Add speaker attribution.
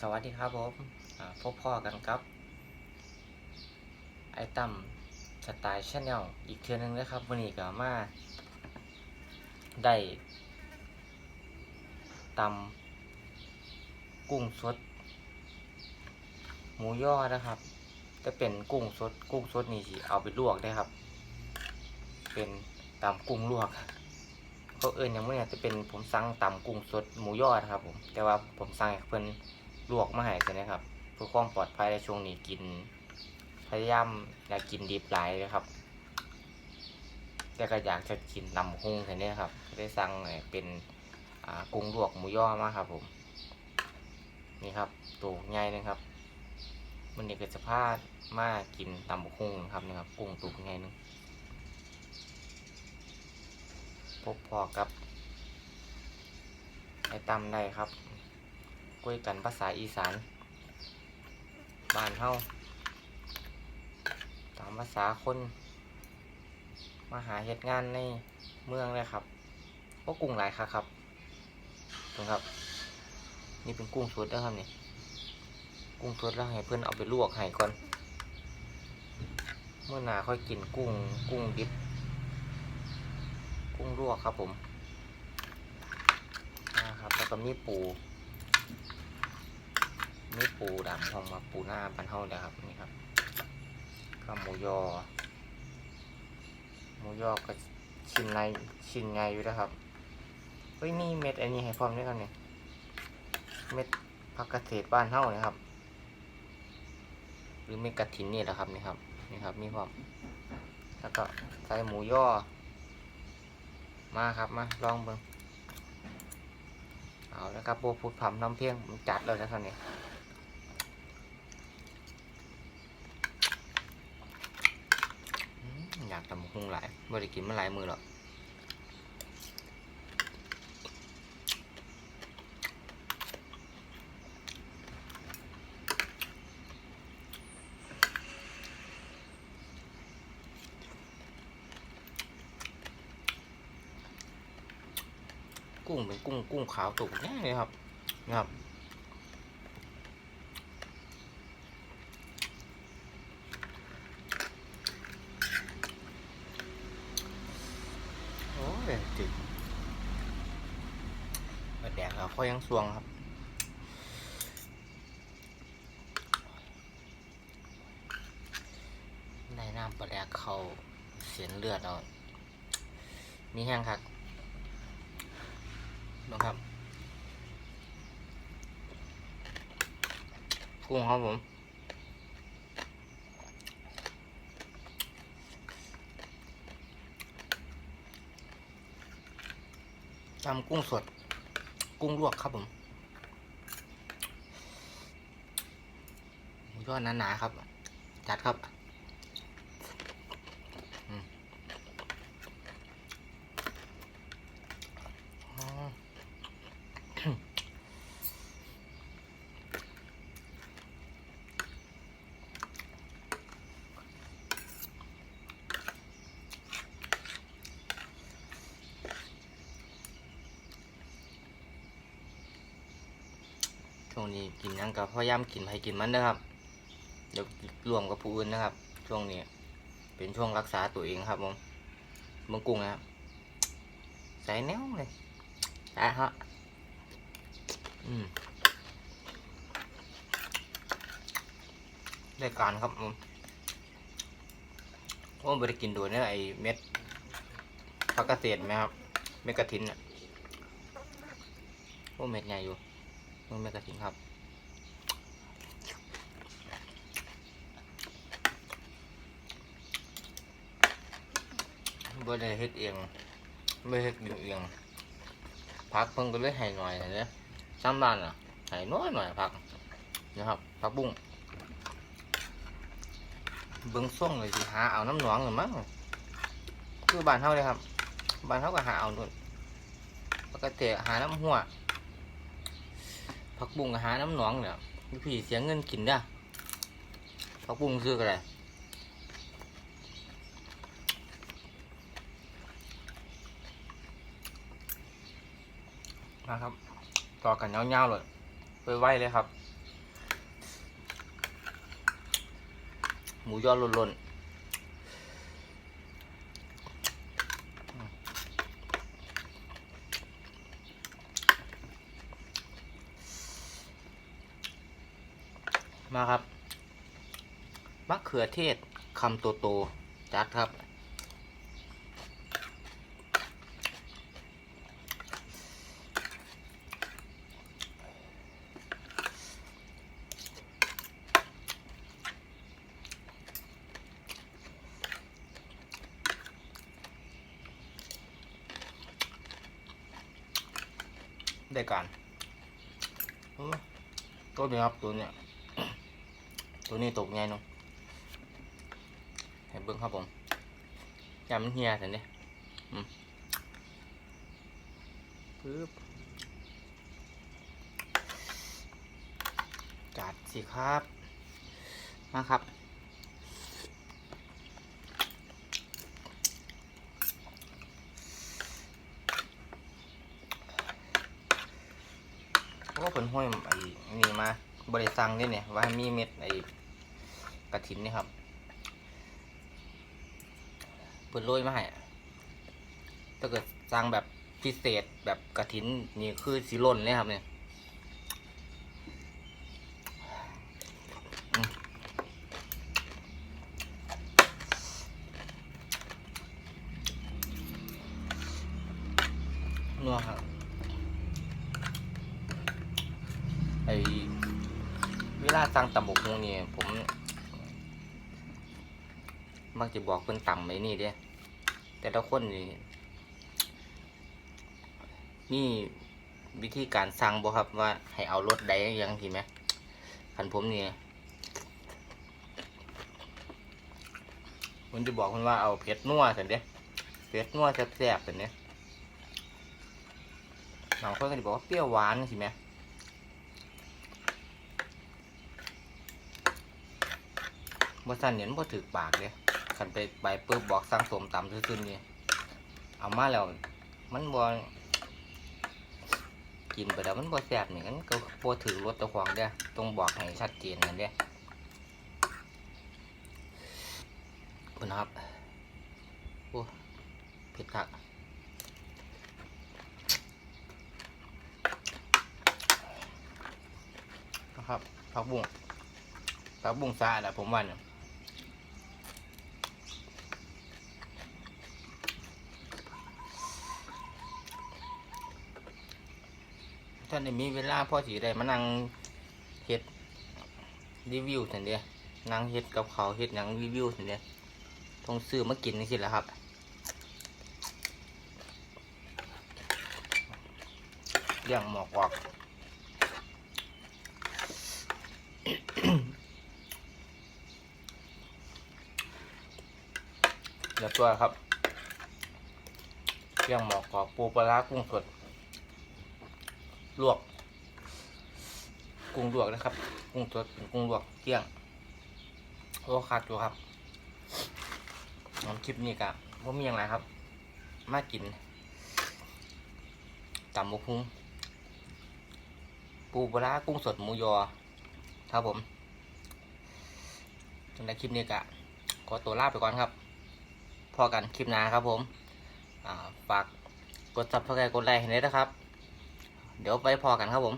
Speaker 1: สวัสดีครับผมพบพ่อกันครับ ไอตั้มสไตล์ชาแนลอีกเทือนึงนะครับวันนี้ก็มาได้ตำกุ้งสด หมูย่อนะครับจะเป็นกุ้งสด กุ้งสดนี่สิเอาไปลวกได้ครับ เป็นตำกุ้งลวกเขาเอิญยังไม่เนี่ยจะเป็นผมสั่งตำกุ้งสดหมูย่อนะครับผมแต่ว่าผมสั่งให้เพิ่น ลวกมาให้ใช่ไหมครับเพื่อความปลอดภัยในช่วงนี้กิน พยายามอยากกินดิบหลายเลยครับแต่ก็อยากจะกินตำกุ้งใช่ไหมครับได้สั่งเป็นกุ้งลวกหมูย่อมาครับ ผม นี่ครับตัวใหญ่นะครับมันนี่ก็จะพามากินตำบกหุ่งครับนะครับกุ้งตัวใหญ่นึงพบพอกับไอ้ตำได้ครับ คุยกันภาษาอีสานบ้านเฮาตามภาษาคน มาหาเหตุงานในเมืองเลยครับก็กุ้งหลายครับครับตรงครับ นี่เป็นกุ้งสดนะครับนี่กุ้งสดแล้วให้เพื่อนเอาไปลวกให้ก่อน เมื่อหนาค่อยกินกุ้งกุ้งดิบ กุ้งลวกครับผมนะครับแล้วก็มีปู มีปูดำห้องมาปูหน้าปันเฮาเลยครับนี่ครับก็หมูยอ หมูยอก็ชิ้นในชิ้นใหญ่อยู่นะครับเฮ้ยนี่เม็ดอันนี้ให้พร้อมด้วยกันเนี่ยเม็ดผักกระเศษบ้านเฮานะครับ หรือเม็ดกระถินนี่แหละครับนี่ครับนี่ครับมีพร้อมแล้วก็ใส่หมูยอมาครับมาลองเบิ่งเอาแล้วครับโบพูดผำน้ำเพียงจัดเลยนะครับเนี่ยอืมอยากทำ หุงหลายไม่ได้กินมาหลายมือหรอกกุ้งเป็นกุ้งกุ้งขาวตุกแน่เลยครับนะครับ โอ้ยจิ ดแดกเราค่อยังสวงครับได้น้ำปลาแดกเขาเสียนเลือดเอามีแห้งครับนะครับกุ้งครับผมทำกุ้งสด กุ้งลวกครับผมยอดหนาๆครับ จัดครับ วงนี้กินยังกับพยายามกินให้กินมันนะครับเดี๋ยวรวมกับผู้อื่นนะครับ ช่วงนี้ เป็นช่วงรักษาตัวเองครับผมมืองกุ้งนะครับใส่แนวเลยอะฮะอืมได้การครับผมผมไม่ได้กินโดวยเนี่ยไอเม็ดผักเกระเศษไหมครับ เม็ดกระถินอะโอ้เม็ดใหญ่อยู่ มันไม่กระถิ่นครับบ่ได้เฮ็ดเองไม่เฮ็ดอยู่เองพักเพิ่งก็เลยให้หน่อยนะเนี่ยซ้ำบ้านอะให้น้อยหน่อยพักนะครับพักบุ้งเบิ่งส่งเลยสิหาเอาน้ำหนองหรือมั้งคือบ้านเฮาเลยครับบ้านเฮาก็หาเอานู่นปกติหาน้ำหัว ผักบุ้งหาน้ำหนองเนี่ยพี่เสียเงินกินได้ผักบุ้งซื้ออะไรนะครับ ต่อกันเงาๆเลยไปไวเลยครับ หมูยอล่นๆ มาครับมะเขือเทศคำโตโตๆจัดครับ ได้การเออตัวนี้ครับตัวเนี้ย ตัวนี้ตกไงเนาะเห็นเบิ้องครับผมยำมันเฮียแต่เนี่ยอืมปึ๊บจัดสิครับ มาครับเพราะว่าเพิ่นห้อยไอ้นี่มาบริสั่งนี่เนี่ยว่ามีเม็ดไอ้ กระถินนี่ครับเพิ่นโรยมาให้ถ้าเกิดสั่งแบบพิเศษแบบกระถินนี่คือสีล่นเลยครับเนี่ยนัวครับไอเวลาสั่งตำบกฮงนี่ผม มักจะบอกเพิ่นต่ำไว้นี่เด้แต่ละคนนี่มีวิธีการสั่งบ่ครับว่าให้เอารสใดยังทีไหมคันผมนี่ผมจะบอกเพิ่นว่าเอาเผ็ดนัวสันเด้เผ็ดนัวแซ่บๆสันเด้บางคนก็จะบอกว่าเปรี้ยวหวานสิไหมบ่สั่นเนี่ยนบ่ถือปากเลย คันไปไปปึ๊บบอกสั่งสมตำซื่อๆนี่เอามาแล้ว มันบ่กินไปแล้วมันบ่แซ่บนี่มันก็บ่ถือรสเจ้าของเด้อต้องบอกให้ชัดเจนนั่นเด้อเพิ่นนะครับโอ้เผ็ดคักนะครับผักบุ้งผักบุ้งซาแหละผมว่าเนี่ย ท่านได้มีเวลาพอสีได้มานั่งเฮ็ดรีวิวสันเดียนั่งเฮ็ดกับเขาเฮ็ดหยังรีวิวสันเดียต้องซื้อมากินนี่สิละครับเรื่องหมอกออกเดี๋ยวตัวครับเรื่องหมอกออกปูปลาร้ากุ้งสด ลวก กุ้งลวกนะครับ กุ้งสดกุ้งลวกเกี้ยงโอ้ขาดอยู่ครับน้ำคลิปนี้กะว่ามีอย่างไรครับ มากินตำบุพุงปูปลากุ้งสดหมูยอ ครับผมจนในคลิปนี้กะขอตัวลาไปก่อนครับ พอกันคลิปหน้าครับผมฝากกดซับสไครต์กดไลค์ให้ด้วยนะครับ เดี๋ยวไปพอกันครับผม